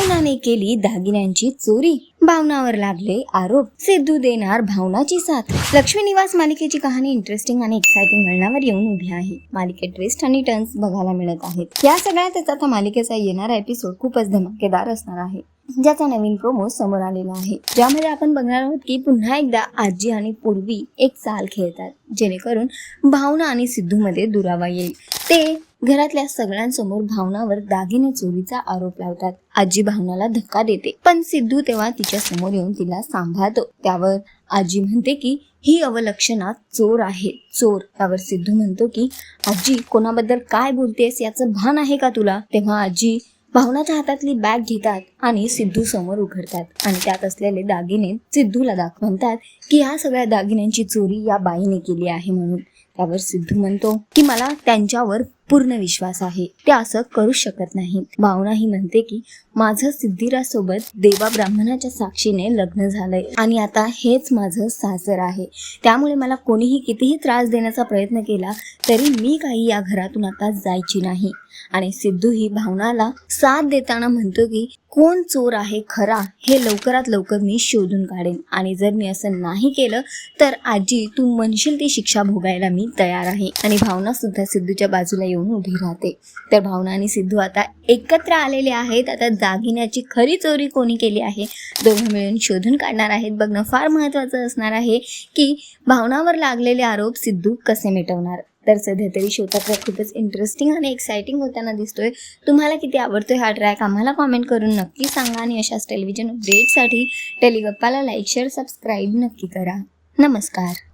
भावनाने केली दागिन्यांची चोरी. भावनावर लागले आरोप. सिद्धू देणार भावनाची साथ. लक्ष्मी निवास मालिकेची कहाणी इंटरेस्टिंग आणि एक्साइटिंग वळणावर येऊन उभी आहे. मालिकेत ट्विस्ट आणि टर्न्स बघायला मिळत आहेत. या सगळ्यातच आता मालिकेचा येणारा एपिसोड खूपच धमाकेदार असणार आहे. ज्याचा नवीन प्रोमो समोर आलेला आहे. ज्यामध्ये आपण बघणार आहोत की पुन्हा एकदा आजी आणि पूर्वी एक चाल खेळतात. जेणेकरून भावना आणि सिद्धूमध्ये दुरावा येईल. ते घरातल्या सगळ्यांसमोर भावनावर दागिने चोरीचा आरोप लावतात. आजी भावनाला धक्का देते. पण सिद्धू तेव्हा तिच्या समोर येऊन तिला सांभाळतो. त्यावर आजी म्हणते की ही अवलक्षणात चोर आहे. चोर. त्यावर सिद्धू म्हणतो की आजी कोणाबद्दल काय बोलतेस? याचं भान आहे का तुला? तेव्हा आजी भावनाच्या हातातली बॅग घेतात आणि सिद्धू समोर उघडतात. आणि त्यात असलेले दागिने सिद्धूला दाखवतात की या सगळ्या दागिन्यांची चोरी या बाईने केली आहे म्हणून. त्यावर सिद्धू म्हणतो की मला त्यांच्यावर पूर्ण विश्वास आहे. ते असं करू शकत नाही. भावना ही म्हणते की माझं सिद्धिरासोबत देवा ब्राह्मणाच्या साक्षीने लग्न झालंय आणि आता हेच माझं सासर आहे. त्यामुळे मला कोणीही कितीही त्रास देण्याचा प्रयत्न केला तरी मी काही या घरातून आता जायची नाही. आणि सिद्धू ही भावनाला साथ देताना म्हणतो की कोण चोर आहे खरा हे लवकरात लवकर मी शोधून काढेन. आणि जर मी असं नाही केलं तर आजी तू म्हणशील ती शिक्षा भोगायला मी तयार आहे. आणि भावना सुद्धा सिद्धूच्या बाजूला येऊन उभी राहते. तर भावना आणि सिद्धू आता एकत्र आलेले आहेत. आता दागिन्याची खरी चोरी कोणी केली आहे? दोघं मिळून शोधून काढणार आहेत. बघणं फार महत्त्वाचं असणार आहे की भावनावर लागलेले आरोप सिद्धू कसे मिटवणार? तर सध्या तरी शोतात्र खूपच इंटरेस्टिंग आणि एक्साइटिंग होताना दिसतोय. तुम्हाला किती आवडतोय हा ट्रॅक आम्हाला कॉमेंट करून नक्की सांगा आणि अशाच टेलिव्हिजन अपडेटसाठी टेलिगप्पाला लाईक शेअर सबस्क्राईब नक्की करा. नमस्कार.